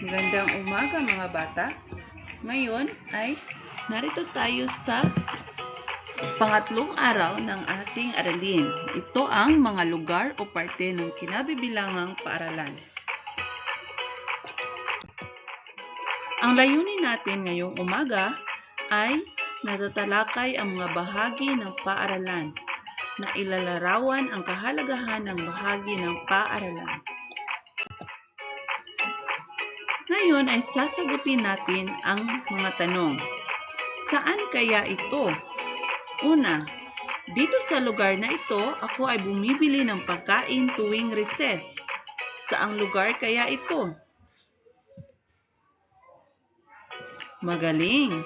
Magandang umaga mga bata. Ngayon ay narito tayo sa pangatlong araw ng ating aralin. Ito ang mga lugar o parte ng kinabibilangang paaralan. Ang layunin natin ngayong umaga ay natatalakay ang mga bahagi ng paaralan na ilalarawan ang kahalagahan ng bahagi ng paaralan. Ngayon ay sasagutin natin ang mga tanong. Saan kaya ito? Una, dito sa lugar na ito, ako ay bumibili ng pagkain tuwing recess. Saang lugar kaya ito? Magaling!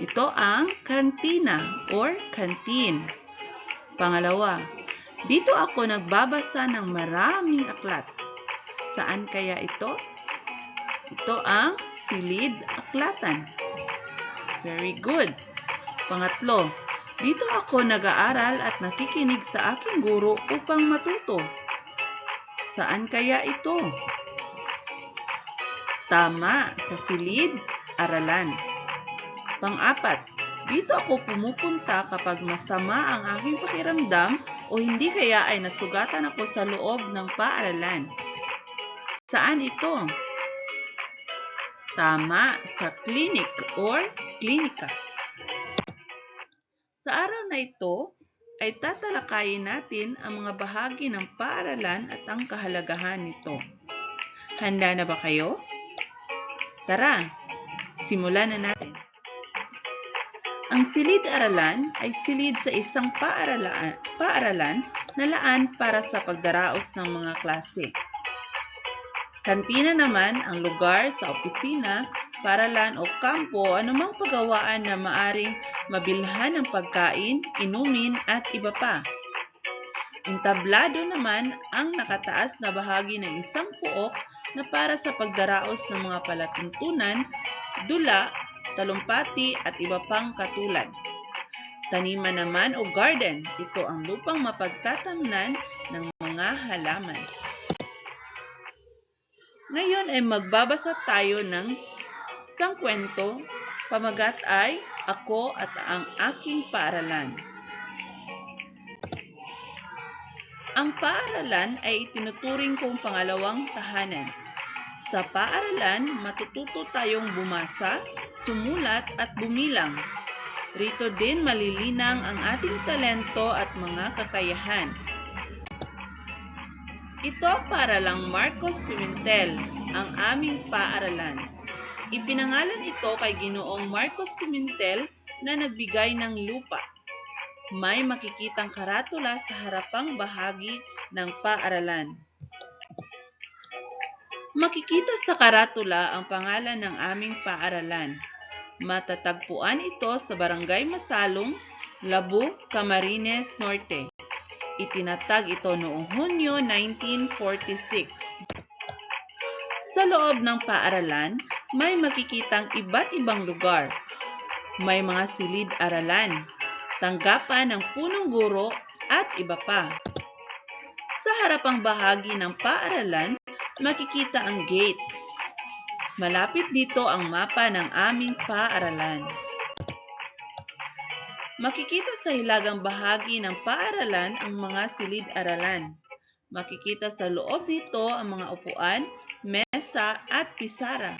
Ito ang kantina or canteen. Pangalawa, dito ako nagbabasa ng maraming aklat. Saan kaya ito? Ito ang silid aklatan. Very good. Pangatlo, dito ako nag-aaral at nakikinig sa aking guro upang matuto. Saan kaya ito? Tama, sa silid aralan. Pang-apat, dito ako pumupunta kapag masama ang aking pakiramdam o hindi kaya ay nasugatan ako sa loob ng paaralan. Saan ito? Tama, sa clinic or klinika. Sa araw na ito, ay tatalakayin natin ang mga bahagi ng paaralan at ang kahalagahan nito. Handa na ba kayo? Tara, simulan na natin. Ang silid-aralan ay silid sa isang paaralan, paaralan na laan para sa pagdaraos ng mga klase. Kantina naman ang lugar sa opisina, paralan o kampo anumang pagawaan na maaring mabilhan ng pagkain, inumin at iba pa. Entablado naman ang nakataas na bahagi ng isang puok na para sa pagdaraos ng mga palatuntunan, dula, talumpati at iba pang katulad. Taniman naman o garden, ito ang lupang mapagtatamnan ng mga halaman. Ngayon ay magbabasa tayo ng isang kwento, pamagat ay Ako at ang aking paaralan. Ang paaralan ay itinuturing kong pangalawang tahanan. Sa paaralan, matututo tayong bumasa, sumulat at bumilang. Rito din malilinang ang ating talento at mga kakayahan. Ito para lang Marcos Pimentel, ang aming paaralan. Ipinangalan ito kay Ginoong Marcos Pimentel na nagbigay ng lupa. May makikitang karatula sa harapang bahagi ng paaralan. Makikita sa karatula ang pangalan ng aming paaralan. Matatagpuan ito sa Barangay Masalong, Labu, Camarines Norte. Itinatag ito noong Hunyo 1946. Sa loob ng paaralan, may makikitang iba't ibang lugar. May mga silid-aralan, tanggapan ng punong guro at iba pa. Sa harapang bahagi ng paaralan, makikita ang gate. Malapit dito ang mapa ng aming paaralan. Makikita sa hilagang bahagi ng paaralan ang mga silid-aralan. Makikita sa loob nito ang mga upuan, mesa at pisara.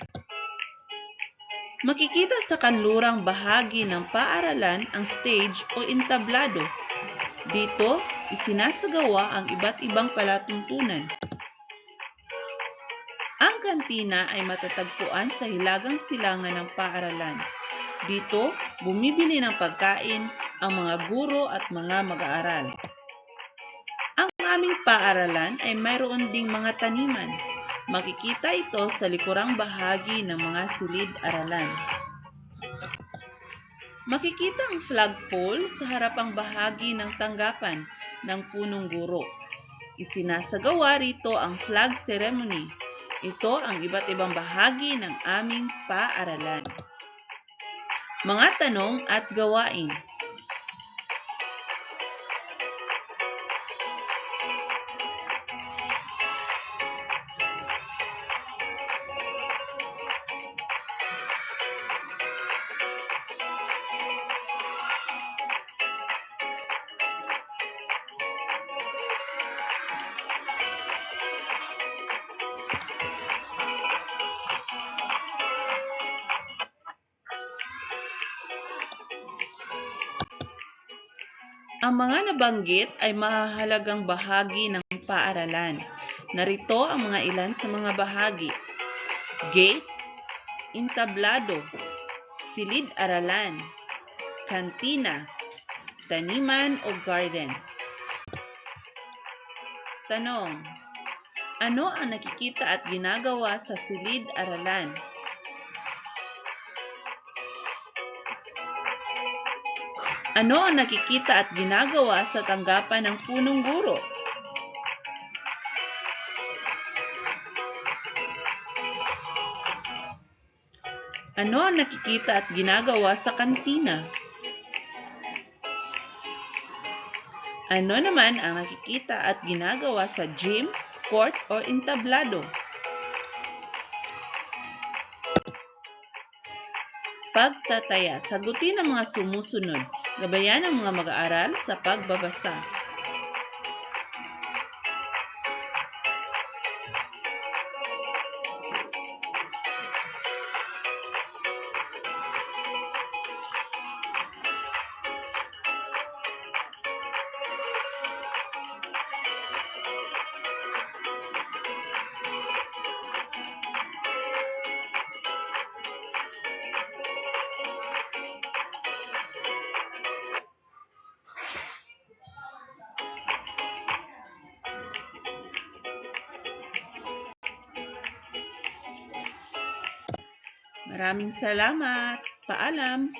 Makikita sa kanlurang bahagi ng paaralan ang stage o entablado. Dito, isinasagawa ang iba't ibang palatuntunan. Ang kantina ay matatagpuan sa hilagang silangan ng paaralan. Dito, bumibili ng pagkain ang mga guro at mga mag-aaral. Ang aming paaralan ay mayroon ding mga taniman. Makikita ito sa likurang bahagi ng mga silid-aralan. Makikita ang flagpole sa harapang bahagi ng tanggapan ng punong guro. Isinasagawa rito ang flag ceremony. Ito ang iba't ibang bahagi ng aming paaralan. Mga tanong at gawain. Ang mga nabanggit ay mahahalagang bahagi ng paaralan. Narito ang mga ilan sa mga bahagi. Gate, entablado, silid-aralan, kantina, taniman o garden. Tanong, ano ang nakikita at ginagawa sa silid-aralan? Ano ang nakikita at ginagawa sa tanggapan ng punong guro? Ano ang nakikita at ginagawa sa kantina? Ano naman ang nakikita at ginagawa sa gym, court o entablado? Pagtataya. Sagutin ang mga sumusunod. Gabayan ang mga mag-aaral sa pagbabasa. Maraming salamat. Paalam.